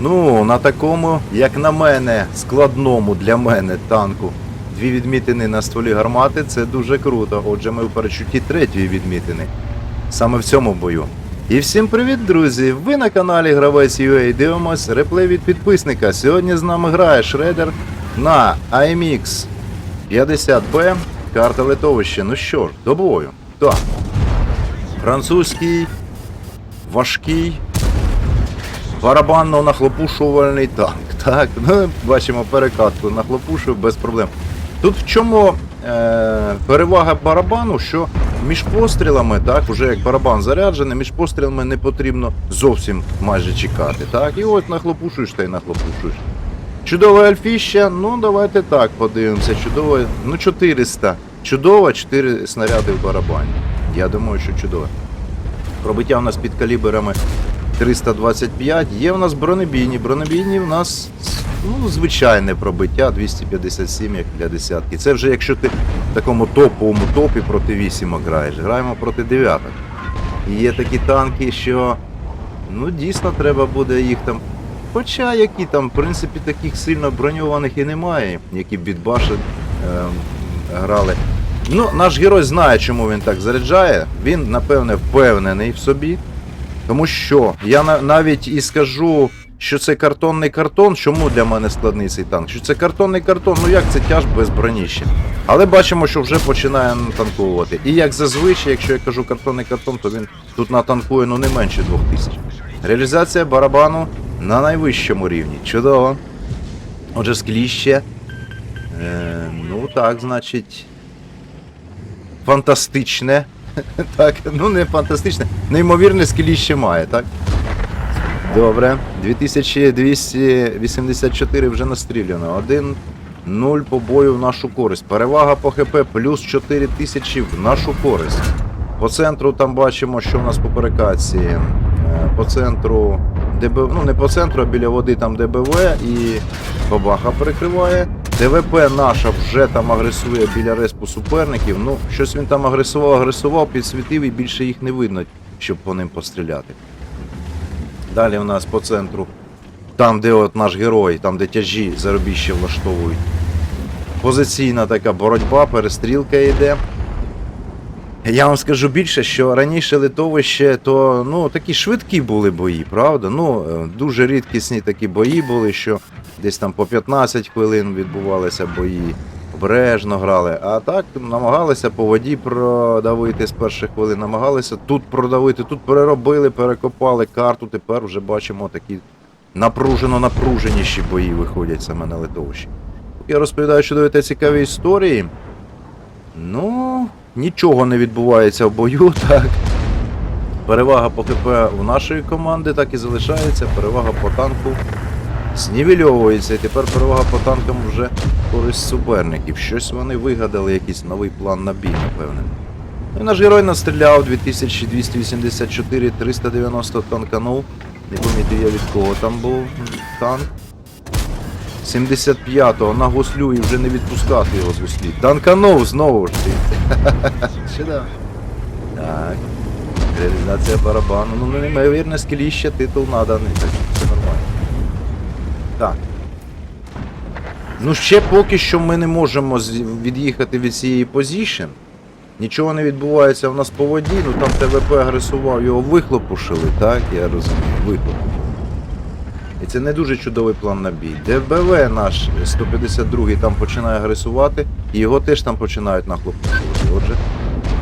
Ну, на такому, як на мене, складному для мене танку. Дві відмітини на стволі гармати це дуже круто. Отже, ми в перечутті третьої відмітини. Саме в цьому бою. І всім привіт, друзі! Ви на каналі Гравець UA дивимось реплей від підписника. Сьогодні з нами грає Шредер на IMX 50B. Карта литовища. Ну що ж, до бою. Так. Французький, важкий, барабанно-нахлопушувальний танк. Так, ну, бачимо перекатку нахлопушив без проблем. Тут в чому е, перевага барабану, що між пострілами, так, уже як барабан заряджений, між пострілами не потрібно зовсім майже чекати. Так, і от нахлопушуєш та й нахлопушуєш. Чудове альфіще, ну давайте так подивимося. Чудове, ну 400. Чудово, 4 снаряди в барабані. Я думаю, що чудове. Пробиття у нас під калібрами 325. Є у нас бронебійні. Бронебійні у нас ну, звичайне пробиття 257 як для десятки. Це вже якщо ти в такому топовому топі проти вісімок граєш. Граємо проти дев'яток. І є такі танки, що ну дійсно треба буде їх там. Хоча які там, в принципі, таких сильно броньованих і немає, які б від Баши ем, грали. Ну, наш герой знає, чому він так заряджає. Він, напевне, впевнений в собі. Тому що я навіть і скажу, що це картонний картон. Чому для мене складний цей танк? Що це картонний картон, ну як це тяж без броніщі. Але бачимо, що вже починає натанковувати. І як зазвичай, якщо я кажу картонний картон, то він тут натанкує ну не менше 2000. Реалізація барабану на найвищому рівні. Чудово. Отже, скліще. Е, ну так, значить. Фантастичне. Так, ну не фантастичне. Неймовірне скеліще має, так? Добре. 2284 вже настріляно. 1-0 по бою в нашу користь. Перевага по ХП плюс 4000 в нашу користь. По центру там бачимо, що в нас по перекації. Е, По центру ДБ, ну не по центру, а біля води там ДБВ і бабаха перекриває. ДВП наша вже там агресує біля респу суперників. Ну, щось він там агресував, агресував, підсвітив і більше їх не видно, щоб по ним постріляти. Далі у нас по центру, там, де от наш герой, там, де тяжі заробіще влаштовують. Позиційна така боротьба, перестрілка йде. Я вам скажу більше, що раніше литовище, то ну, такі швидкі були бої, правда? Ну, е, дуже рідкісні такі бої були, що десь там по 15 хвилин відбувалися бої, обережно грали. А так намагалися по воді продавити з перших хвилин, намагалися тут продавити, тут переробили, перекопали карту. Тепер вже бачимо такі напружено напруженіші бої виходять саме на литовищі. Я розповідаю чудові та цікаві історії. Ну, нічого не відбувається в бою, так. Перевага по ХП у нашої команди так і залишається. Перевага по танку знівельовується. І тепер перевага по танкам вже користь суперників. Щось вони вигадали, якийсь новий план на бій, напевне. Ну і наш герой настріляв 2284, 390 танканув. Не помітив я від кого там був танк. 75-го на гуслю і вже не відпускати його з гуслі. Танканув знову ж ти. Так. Реалізація барабану. Ну, неймовірне скеліще, титул наданий. Так. Ну, ще поки що ми не можемо від'їхати від цієї позішн. Нічого не відбувається в нас по воді, ну там ТВП агресував, його вихлопушили, так, я розумію, вихлопушили. І це не дуже чудовий план на бій. ДБВ наш 152-й там починає агресувати, і його теж там починають нахлопушувати. Отже,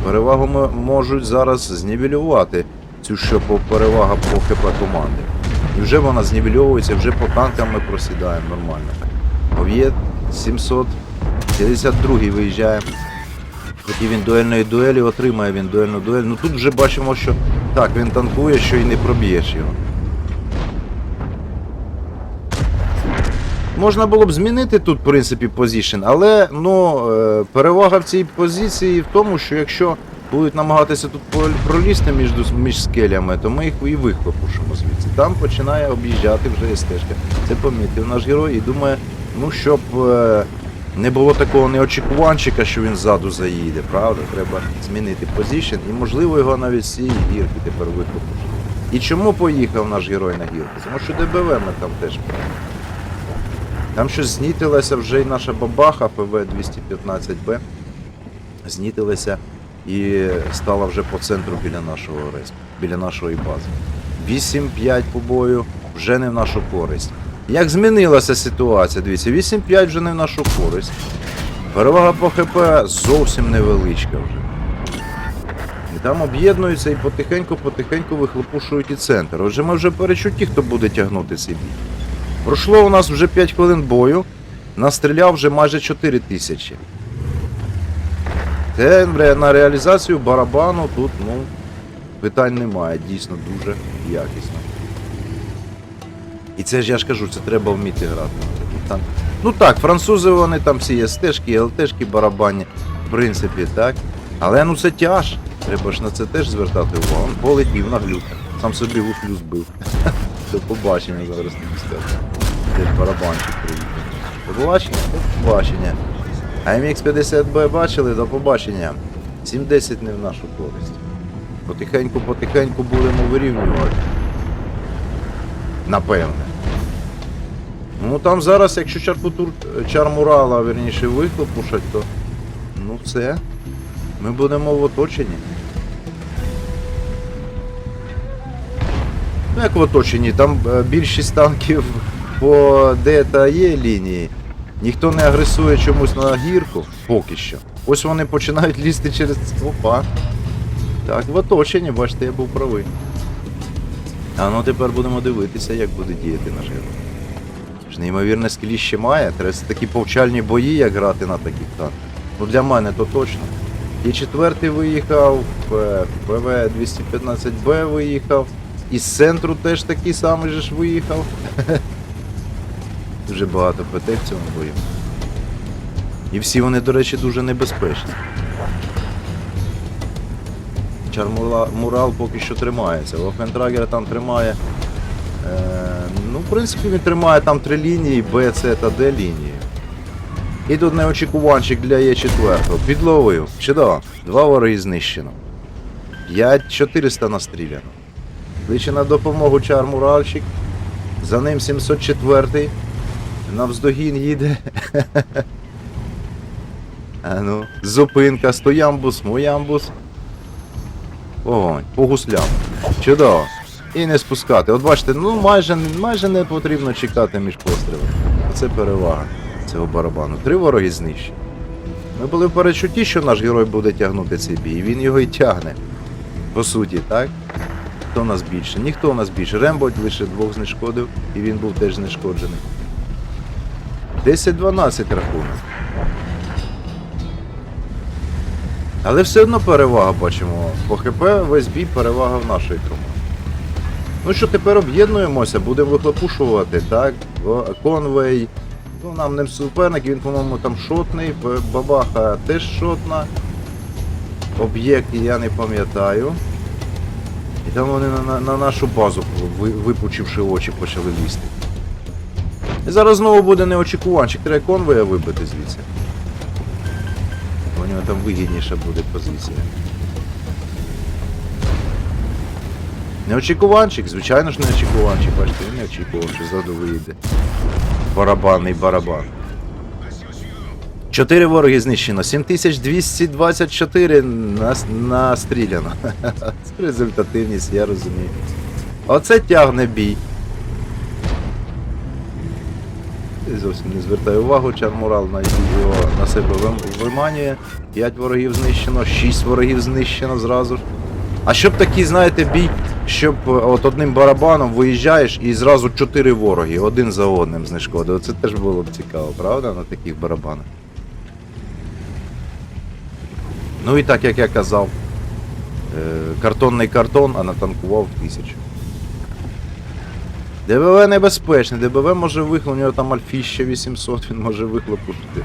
перевагу можуть зараз знівелювати цю що перевага по ХП команди. І вже вона знівельовується, вже по танкам ми просідаємо нормально. Ов'єт 752 виїжджає. Хотів він дуельної дуелі, отримає він дуельну дуель. Ну тут вже бачимо, що так, він танкує, що і не проб'єш його. Можна було б змінити тут, в принципі, позішн, але ну, е, перевага в цій позиції в тому, що якщо будуть намагатися тут пролізти між, між скелями, то ми їх і вихлопушимо звідси. Там починає об'їжджати вже стежка. Це помітив наш герой і думає, ну щоб е, не було такого неочікуванчика, що він ззаду заїде, правда? Треба змінити позішн і можливо його навіть цієї гірки тепер вихлопушити. І чому поїхав наш герой на гірку? Тому що ДБВ ми там теж. Там щось знітилася вже і наша бабаха ПВ-215Б. Знітилася і стала вже по центру біля нашого респу, біля нашої бази. 8-5 по бою вже не в нашу користь. Як змінилася ситуація? Дивіться, 8-5 вже не в нашу користь. Перевага по ХП зовсім невеличка вже. І там об'єднуються і потихеньку-потихеньку вихлопушують і центр. Отже, ми вже перечутті, хто буде тягнути цей бій. Пройшло у нас вже 5 хвилин бою, настріляв вже майже 4 тисячі. Це на реалізацію барабану тут, ну, питань немає, дійсно дуже якісно. І це ж я ж кажу, це треба вміти грати. Там, ну так, французи вони там всі є стежки, ЛТшки барабанні, в принципі, так. Але ну це тяж. Треба ж на це теж звертати увагу. Он полетів на глюк. Сам собі вуфлю збив. До побачення зараз скажу. Де барабанчик приїхав. Побачення? Побачення. А MX-50B бачили? До побачення. 7-10 не в нашу користь. Потихеньку, потихеньку будемо вирівнювати. Напевне. Ну там зараз, якщо чарпутур чармурала, верніше, вихлопушать, то ну все. Ми будемо в оточенні. Ну як в оточенні, там е, більшість танків по Д та Є лінії. Ніхто не агресує чомусь на гірку поки що. Ось вони починають лізти через опа. Так, в оточенні, бачите, я був правий. А ну тепер будемо дивитися, як буде діяти наш герой. Ж неймовірне скіліще має. Треба такі повчальні бої, як грати на таких танках. Ну для мене то точно. І четвертий виїхав, е, ПВ-215Б виїхав. І з центру теж такий самий же ж виїхав. Дуже багато ПТ в цьому бою. І всі вони, до речі, дуже небезпечні. Чармурал поки що тримається. Вафентрагер там тримає. Е, ну, в принципі, він тримає там три лінії, Б, С та Д лінії. І тут неочікуванчик для Е4. Підловив. Чудово. Два вороги знищено. 5400 настріляно. Кличе на допомогу чармуральщик. За ним 704. Навздогін їде. А ну, зупинка, стоямбус, моямбус. Огонь, по гуслям. Чудово. І не спускати. От бачите, ну майже, майже не потрібно чекати між пострілами. Це перевага цього барабану. Три вороги знищені. Ми були в перечутті, що наш герой буде тягнути цей бій. Він його і тягне. По суті, так? Хто нас більше? Ніхто нас більше. Рембо лише двох знешкодив, і він був теж знешкоджений. 10-12 рахунок. Але все одно перевага бачимо. По ХП весь бій перевага в нашої команди. Ну що, тепер об'єднуємося, будемо вихлопушувати, так? Конвей. Ну, нам не суперник, він, по-моєму, там шотний, бабаха теж шотна. Об'єкт я не пам'ятаю. І там вони на, на, на нашу базу, випучивши очі, почали лізти. І зараз знову буде неочікуванчик, треба конвоя вибити звідси. У нього там вигідніша буде позиція. Неочікуванчик, звичайно ж неочікуванчик, бачите, він не очікував, що ззаду виїде. Барабанний барабан. Чотири вороги знищено, 7224 нас- настріляно. Результативність, я розумію. Оце тягне бій. Я зовсім не звертаю увагу, Чармурал на його на себе вим- виманює. 5 ворогів знищено, 6 ворогів знищено зразу ж. А щоб такий, знаєте, бій, щоб е, от одним барабаном виїжджаєш і зразу 4 вороги, один за одним знешкодив. Це теж було б цікаво, правда, на таких барабанах. Ну і так як я казав, е, картонний картон, а натанкував тисячу. ДБВ небезпечне, ДБВ може вихлопнути, у нього там альфіще 800, він може вихлопушити.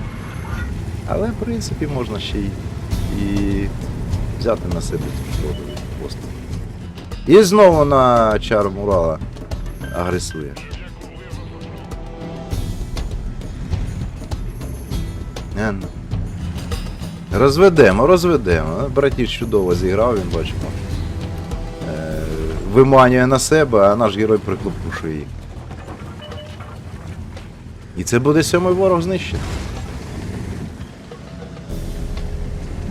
Але в принципі можна ще й і взяти на себе цю шкоду. І знову на чар Мурала агресує. Ну. Розведемо, розведемо. Братіш чудово зіграв, він бачимо. Виманює на себе, а наш герой приклопушує їх. І це буде сьомий ворог знищений.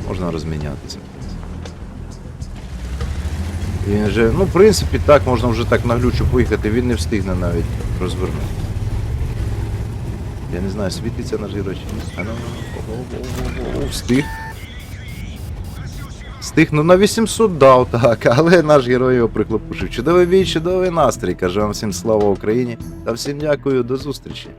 Можна розмінятися. Він же, ну, в принципі, так, можна вже так наглючу поїхати, він не встигне навіть розвернути. Я не знаю, світиться наш герой чи ні. Ну, ну, ну, Встиг. Встиг, ну на 800 дав, так, але наш герой його приклопушив. Чудовий бій, чудовий настрій. Каже вам всім слава Україні та всім дякую, до зустрічі.